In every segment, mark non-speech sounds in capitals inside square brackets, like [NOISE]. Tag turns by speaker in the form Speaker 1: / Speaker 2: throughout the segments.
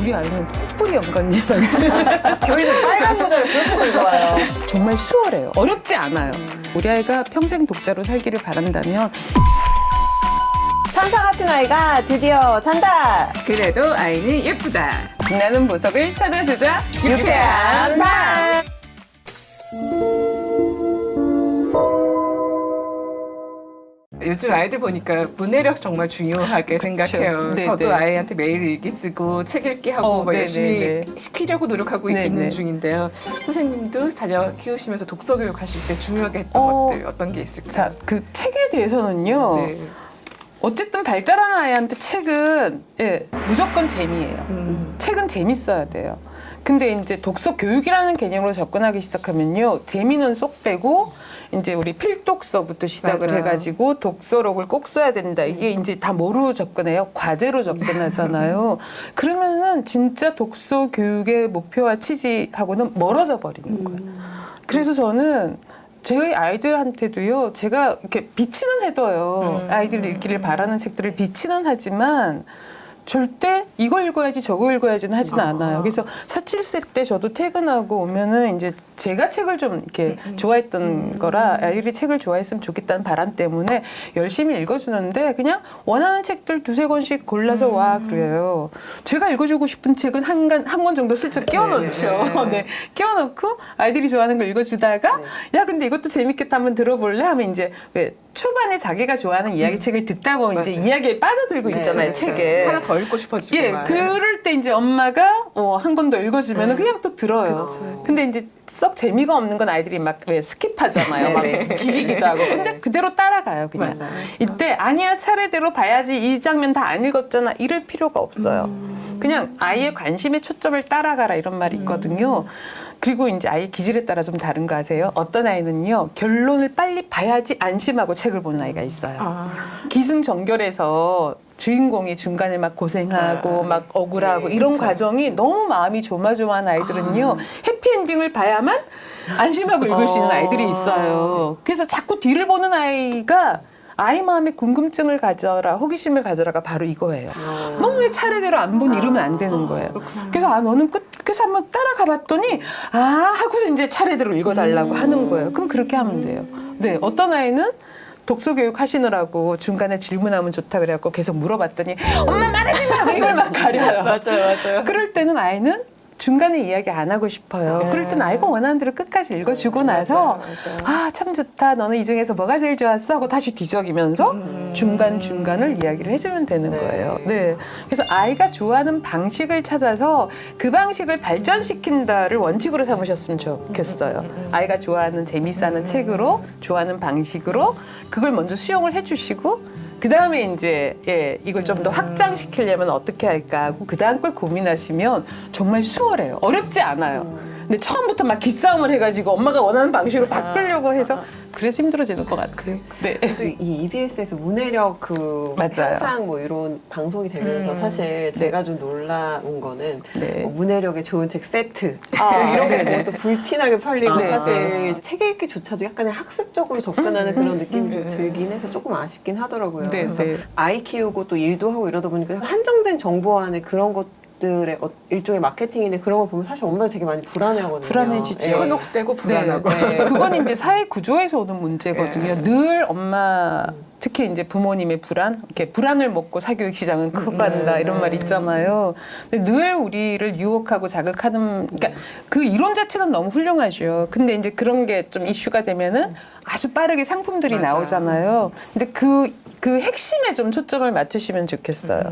Speaker 1: 우리 아이는 뽀뽀리 연관이라는
Speaker 2: 교리는 빨간 모자를 그렇게 좋아요.
Speaker 1: 정말 수월해요. 어렵지 않아요. 우리 아이가 평생 독자로 살기를 바란다면
Speaker 2: 천사 같은 아이가 드디어 잔다.
Speaker 3: 그래도 아이는 예쁘다.
Speaker 1: 빛나는 보석을 찾아주자.
Speaker 2: 유쾌한 반.
Speaker 3: 요즘 아이들 보니까 문해력 정말 중요하게 생각해요.
Speaker 1: 네,
Speaker 3: 저도
Speaker 1: 네.
Speaker 3: 아이한테 매일 일기 쓰고 책 읽기 하고
Speaker 1: 어,
Speaker 3: 막
Speaker 1: 네,
Speaker 3: 열심히
Speaker 1: 네, 네.
Speaker 3: 시키려고 노력하고
Speaker 1: 네,
Speaker 3: 있는
Speaker 1: 네.
Speaker 3: 중인데요. 선생님도 자녀 키우시면서 독서 교육 하실 때 중요하게 했던
Speaker 1: 어,
Speaker 3: 것들 어떤 게 있을까요?
Speaker 1: 자, 그 책에 대해서는요.
Speaker 3: 네.
Speaker 1: 어쨌든 발달하는 아이한테 책은 예, 무조건 재미예요.
Speaker 3: 음.
Speaker 1: 책은 재밌어야 돼요. 근데 이제 독서 교육이라는 개념으로 접근하기 시작하면요. 재미는 쏙 빼고 이제 우리 필독서부터 시작을
Speaker 3: 맞아요.
Speaker 1: 해가지고 독서록을 꼭 써야 된다. 이게 이제 다 뭐로 접근해요? 과제로 접근하잖아요. [LAUGHS] 그러면은 진짜 독서 교육의 목표와 취지하고는 멀어져 버리는 거예요. 그래서 저는 저희 아이들한테도요, 제가 이렇게 비치는 해둬요.
Speaker 3: 음.
Speaker 1: 아이들 읽기를 바라는 책들을 비치는 하지만 절대 이거 읽어야지 저거 읽어야지는 하진
Speaker 3: 아.
Speaker 1: 않아요. 그래서 4, 7세 때 저도 퇴근하고 오면은 이제 제가 책을 좀 이렇게
Speaker 3: 음,
Speaker 1: 좋아했던 거라 아이들이 책을 좋아했으면 좋겠다는 바람 때문에 열심히 읽어주는데 그냥 원하는 책들 두세 권씩 골라서 와
Speaker 3: 음.
Speaker 1: 그래요. 제가 읽어주고 싶은 책은 한권 한권 정도 슬쩍 끼워놓죠.
Speaker 3: 네, 네. [LAUGHS]
Speaker 1: 네, 끼워놓고 아이들이 좋아하는 걸 읽어주다가 야 근데 이것도 재밌겠다 한번 들어볼래 하면 이제 왜 초반에 자기가 좋아하는 이야기 책을 듣다 보면 이제
Speaker 3: 음. 맞아요.
Speaker 1: 이야기에 빠져들고
Speaker 2: 네,
Speaker 1: 있잖아요
Speaker 3: 그렇죠.
Speaker 1: 책에.
Speaker 3: 하나 더 읽고 싶어지고
Speaker 1: 예,
Speaker 3: 막.
Speaker 1: 그럴 때 이제 엄마가 어, 한권더 읽어주면 은 그냥 또 들어요.
Speaker 3: 그쵸.
Speaker 1: 근데 이제 썩 재미가 없는 건 아이들이 막 왜 스킵하잖아요. 막 지지기도 하고. 근데 그대로 따라가요, 그냥.
Speaker 3: 맞아요.
Speaker 1: 이때 아니야 차례대로 봐야지 이 장면 다 안 읽었잖아 이럴 필요가 없어요. 그냥 아이의 관심의 초점을 따라가라 이런 말이 있거든요. 그리고 이제 아이 기질에 따라 좀 다른 거 아세요? 어떤 아이는요 결론을 빨리 봐야지 안심하고 책을 보는 아이가 있어요.
Speaker 3: 아,
Speaker 1: 기승전결해서 주인공이 중간에 막 고생하고
Speaker 3: 아,
Speaker 1: 막 억울하고
Speaker 3: 네,
Speaker 1: 이런
Speaker 3: 그쵸.
Speaker 1: 과정이 너무 마음이 조마조마한 아이들은요 해피엔딩을 봐야만 안심하고 읽을 수 있는
Speaker 3: 어.
Speaker 1: 아이들이 있어요. 그래서 자꾸 뒤를 보는 아이가 아이 마음에 궁금증을 가져라 호기심을 가져라가 바로 이거예요. 너무 왜 차례대로 안 보니 이러면 안 되는 거예요. 그래서 아 너는 끝 그래서 한번 따라가 봤더니 아 하고서 이제 차례대로 읽어달라고 하는 거예요. 그럼 그렇게 하면 돼요. 네 어떤 아이는 독서 교육 하시느라고 중간에 질문하면 좋다 그래갖고 계속 물어봤더니 엄마 말하지 마 이걸 막 가려요. [LAUGHS]
Speaker 2: 맞아요, 맞아요.
Speaker 1: 그럴 때는 아이는 중간에 이야기 안 하고 싶어요. 그럴 때는 아이가 원하는 대로 끝까지 읽어주고 나서 아 참 좋다. 너는 이 중에서 뭐가 제일 좋았어? 하고 다시 뒤적이면서 중간 중간을 이야기를 해주면 되는 거예요. 네. 그래서 아이가 좋아하는 방식을 찾아서 그 방식을 발전시킨다를 원칙으로 삼으셨으면 좋겠어요. 아이가 좋아하는 재미있어하는 책으로 좋아하는 방식으로 그걸 먼저 수용을 해주시고 그 다음에 이제 예 이걸 좀 더 확장시키려면 어떻게 할까 하고 그 다음 걸 고민하시면 정말 수월해요. 어렵지 않아요. 근데 처음부터 막 기싸움을 해가지고 엄마가 원하는 방식으로 바꾸려고 해서 그래서 힘들어지는 것 같아요. 네.
Speaker 2: 그래서 이 EBS에서 문해력 그
Speaker 1: 맞아요.
Speaker 2: 향상 뭐 이런 방송이 되면서 사실 제가 좀 놀라운 거는
Speaker 1: 네.
Speaker 2: 뭐 문해력의 좋은 책 세트
Speaker 1: 아, [LAUGHS]
Speaker 2: 이런 게
Speaker 1: 네네.
Speaker 2: 또 불티나게 팔리고
Speaker 1: 네,
Speaker 2: 사실 책 읽기조차도 약간의 학습적으로 접근하는 그런 느낌이 좀 들긴 해서 조금 아쉽긴 하더라고요.
Speaker 1: 네,
Speaker 2: 그래서
Speaker 1: 네.
Speaker 2: 아이 키우고 또 일도 하고 이러다 보니까 한정된 정보 안에 그런 것 들의 어- 일종의 마케팅인데 그런 걸 보면 사실 엄마들 되게 많이 불안해하거든요.
Speaker 1: 불안해지죠.
Speaker 2: 예.
Speaker 3: 현혹되고 불안하고.
Speaker 1: 네, 네. [LAUGHS] 그건 이제 사회 구조에서 오는 문제거든요. 늘 엄마 특히 이제 부모님의 불안, 이렇게 불안을 먹고 사교육 시장은 커 간다 이런 말 있잖아요. 근데 늘 우리를 유혹하고 자극하는, 그러니까 그 이론 자체는 너무 훌륭하죠. 근데 이제 그런 게 좀 이슈가 되면은 아주 빠르게 상품들이
Speaker 3: 맞아요.
Speaker 1: 나오잖아요. 근데 그, 그 핵심에 좀 초점을 맞추시면 좋겠어요.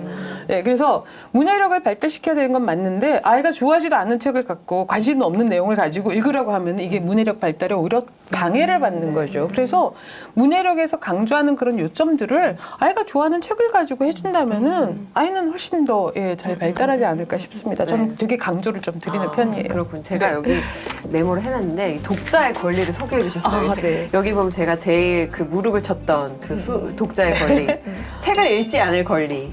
Speaker 1: 네, 그래서 문해력을 발달시켜야 되는 건 맞는데 아이가 좋아하지도 않는 책을 갖고 관심도 없는 내용을 가지고 읽으라고 하면 이게 문해력 발달에 오히려 방해를 받는 거죠. 그래서 문해력에서 강조하는 그런 요점들을 아이가 좋아하는 책을 가지고 해준다면은 아이는 훨씬 더 예, 잘 발달하지 않을까 싶습니다. 저는 되게 강조를 좀 드리는 편이에요.
Speaker 2: 그렇군. 제가 여기 메모를 해놨는데 이 독자의 권리를 소개해 주셨어요.
Speaker 1: 아,
Speaker 2: 이제
Speaker 1: 네.
Speaker 2: 여기 보면 제가 제일 그 무릎을 쳤던 그 수, 독자의 권리. 책을 읽지 않을 권리.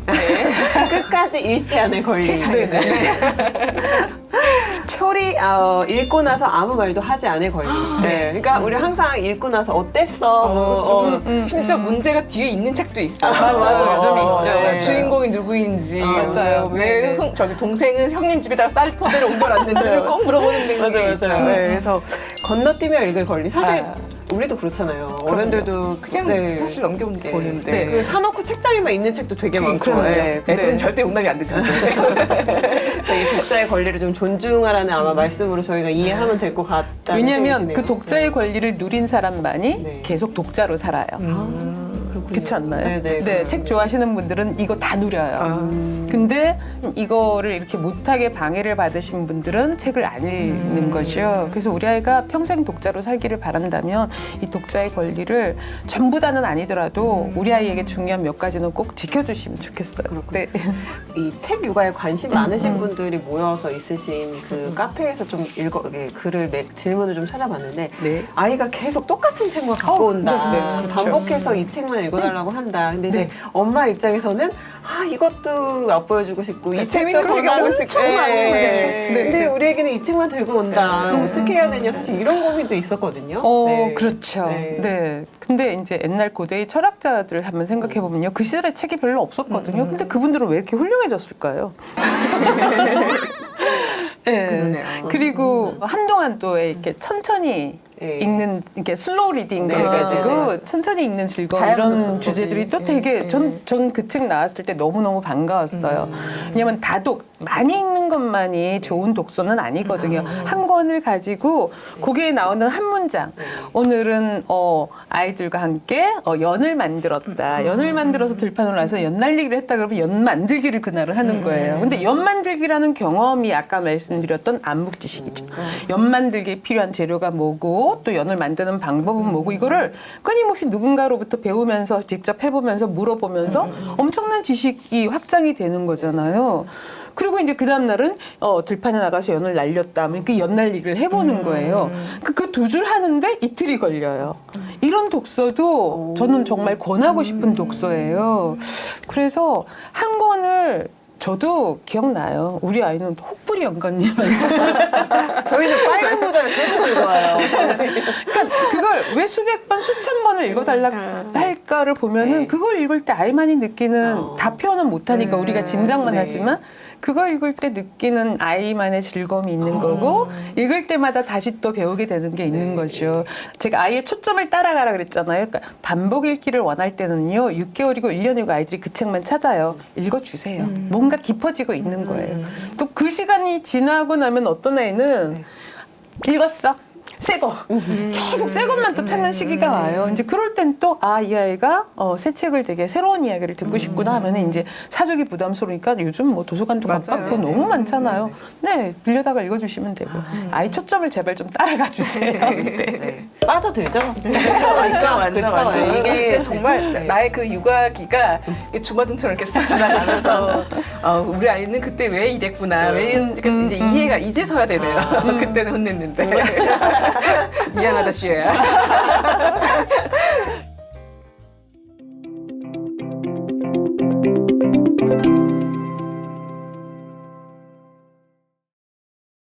Speaker 2: 끝까지 읽지 않을 권리.
Speaker 3: 세상에.
Speaker 2: 네, 네. 초리 어, 읽고 나서 아무 말도 하지 않을 권리. 네. 그러니까 우리 항상 읽고 나서 어땠어? 뭐, 어,
Speaker 3: 심지어 문제가 뒤에 있는 책도 있어.
Speaker 2: 맞아요.
Speaker 3: 맞아요. 좀 있죠.
Speaker 2: 네.
Speaker 3: 주인공이 누구인지,
Speaker 2: 아,
Speaker 3: 맞아요.
Speaker 2: 네,
Speaker 3: 왜
Speaker 2: 네.
Speaker 3: 흥- 저기 동생은 형님 집에다가 쌀 포대를 옮겨놨는지를 [LAUGHS] 꼭 물어보는 게
Speaker 2: 맞아요,
Speaker 3: 있어요.
Speaker 2: 맞아요. 네, 그래서 건너뛰며 읽을 권리. 사실
Speaker 3: 아.
Speaker 2: 우리도 그렇잖아요. 어른들도
Speaker 3: 그냥
Speaker 2: 네.
Speaker 3: 사실 넘겨보는데.
Speaker 2: 네. 그리고 사놓고 책장에만 있는 책도 되게 많고. 네.
Speaker 3: 애들은
Speaker 2: 네.
Speaker 3: 절대 용납이 안 되죠. [LAUGHS]
Speaker 2: 되게 독자의 권리를 좀 존중하라는 아마 말씀으로 저희가 이해하면 될 것 같다.
Speaker 1: 왜냐하면 그 독자의 권리를 누린 사람만이
Speaker 2: 네.
Speaker 1: 계속 독자로 살아요. 그렇지 않나요?
Speaker 2: 네, 네.
Speaker 1: 네, 책 좋아하시는 분들은 이거 다 누려요.
Speaker 3: 아.
Speaker 1: 근데 이거를 이렇게 못하게 방해를 받으신 분들은 책을 안 읽는 거죠. 그래서 우리 아이가 평생 독자로 살기를 바란다면 이 독자의 권리를 전부 다는 아니더라도 우리 아이에게 중요한 몇 가지는 꼭 지켜주시면 좋겠어요. 네.
Speaker 2: 이 책 육아에 관심 많으신 분들이 모여서 있으신 그 카페에서 좀 읽어 예, 글을 내, 질문을 좀 찾아봤는데
Speaker 1: 네.
Speaker 2: 아이가 계속 똑같은 책만 갖고
Speaker 1: 어,
Speaker 2: 온다.
Speaker 1: 네, 네, 그렇죠.
Speaker 2: 반복해서 이 책만 읽어달라고 한다. 근데 이제
Speaker 1: 네.
Speaker 2: 엄마 입장에서는 아 이것도 맛보여주고 싶고 이
Speaker 3: 네,
Speaker 2: 책도
Speaker 3: 재밌는 책이 엄청
Speaker 2: 예,
Speaker 3: 많은
Speaker 2: 예. 네. 근데
Speaker 1: 네.
Speaker 2: 우리에게는 이 책만 들고 온다. 어떻게 해야 되냐 사실 이런 고민도 있었거든요.
Speaker 1: 어,
Speaker 2: 네.
Speaker 1: 그렇죠.
Speaker 2: 네.
Speaker 1: 네. 근데 이제 옛날 고대의 철학자들 한번 생각해 보면요. 그 시절에 책이 별로 없었거든요.
Speaker 2: 음.
Speaker 1: 근데 그분들은 왜 이렇게 훌륭해졌을까요? [LAUGHS] 네.
Speaker 3: 그러네요.
Speaker 1: 그리고 한동안 또 이렇게 천천히
Speaker 2: 네.
Speaker 1: 읽는 이렇게 슬로우 리딩
Speaker 2: 네,
Speaker 1: 그래가지고
Speaker 2: 네, 맞아요.
Speaker 1: 천천히 읽는 즐거움
Speaker 3: 다양한
Speaker 1: 이런
Speaker 3: 독서법이.
Speaker 1: 주제들이 또
Speaker 3: 네,
Speaker 1: 되게
Speaker 3: 네.
Speaker 1: 전전 그 책 나왔을 때 너무 너무 반가웠어요. 왜냐면 다독 많이 읽는 것만이 좋은 독서는 아니거든요. 한 권을 가지고 거기에 나오는 한 문장. 오늘은 어 아이들과 함께 어 연을 만들었다. 연을 만들어서 들판으로 와서 연 날리기를 했다 그러면 연 만들기를 그날은 하는 거예요. 근데 연 만들기라는 경험이 아까 말씀드렸던 암묵 지식이죠. 연 만들기에 필요한 재료가 뭐고 또 연을 만드는 방법은 뭐고 이거를 끊임없이 누군가로부터 배우면서 직접 해보면서 물어보면서 엄청난 지식이 확장이 되는 거잖아요. 그리고 이제 그 다음날은 어, 들판에 나가서 연을 날렸다 하면 그 연날리기를 해보는 거예요. 그 두 줄 하는데 이틀이 걸려요. 이런 독서도 저는 정말 권하고 싶은 독서예요. 그래서 한 권을 저도 기억나요. 우리 아이는 혹부리 연관님한테 [LAUGHS]
Speaker 2: 저희는 빨간 모자를 들고 와요.
Speaker 1: 그러니까 그걸 왜 수백 번, 수천 번을 읽어달라 할 까를 보면은
Speaker 2: 네.
Speaker 1: 그걸 읽을 때 아이만이 느끼는
Speaker 2: 어.
Speaker 1: 다 표현은 못하니까
Speaker 3: 음,
Speaker 1: 우리가 짐작만
Speaker 2: 네.
Speaker 1: 하지만 그걸 읽을 때 느끼는 아이만의 즐거움이 있는 거고 읽을 때마다 다시 또 배우게 되는 게 있는
Speaker 2: 네.
Speaker 1: 거죠. 제가 아이의 초점을 따라가라 그랬잖아요. 그러니까 반복 읽기를 원할 때는요. 6개월이고 1년이고 아이들이 그 책만 찾아요. 읽어주세요. 뭔가 깊어지고 있는 거예요. 또그 시간이 지나고 나면 어떤 아이는 읽었어. 새 거. 계속 새 것만 또 찾는 시기가 와요. 이제 그럴 땐 또, 아, 이 아이가 어, 새 책을 되게 새로운 이야기를 듣고 싶구나 하면은 이제 사주기 부담스러우니까 요즘 뭐 도서관도
Speaker 3: 맞아요.
Speaker 1: 가깝고 너무 많잖아요. 네, 빌려다가 읽어주시면 되고. 아이 초점을 제발 좀 따라가 주세요. [LAUGHS] 네.
Speaker 2: 빠져들죠? [LAUGHS]
Speaker 3: 완전 완전
Speaker 2: 그쵸?
Speaker 3: 완전 이게 정말
Speaker 2: 네.
Speaker 3: 나의 그 육아기가 이렇게 주마등처럼 이렇게 쓱 지나가면서 어, 우리 아이는 그때 왜 이랬구나 왜 이랬는지 그 이제 이해가 이제서야 되네요. [LAUGHS] 그때는 혼냈는데 미안하다 시우야. [LAUGHS]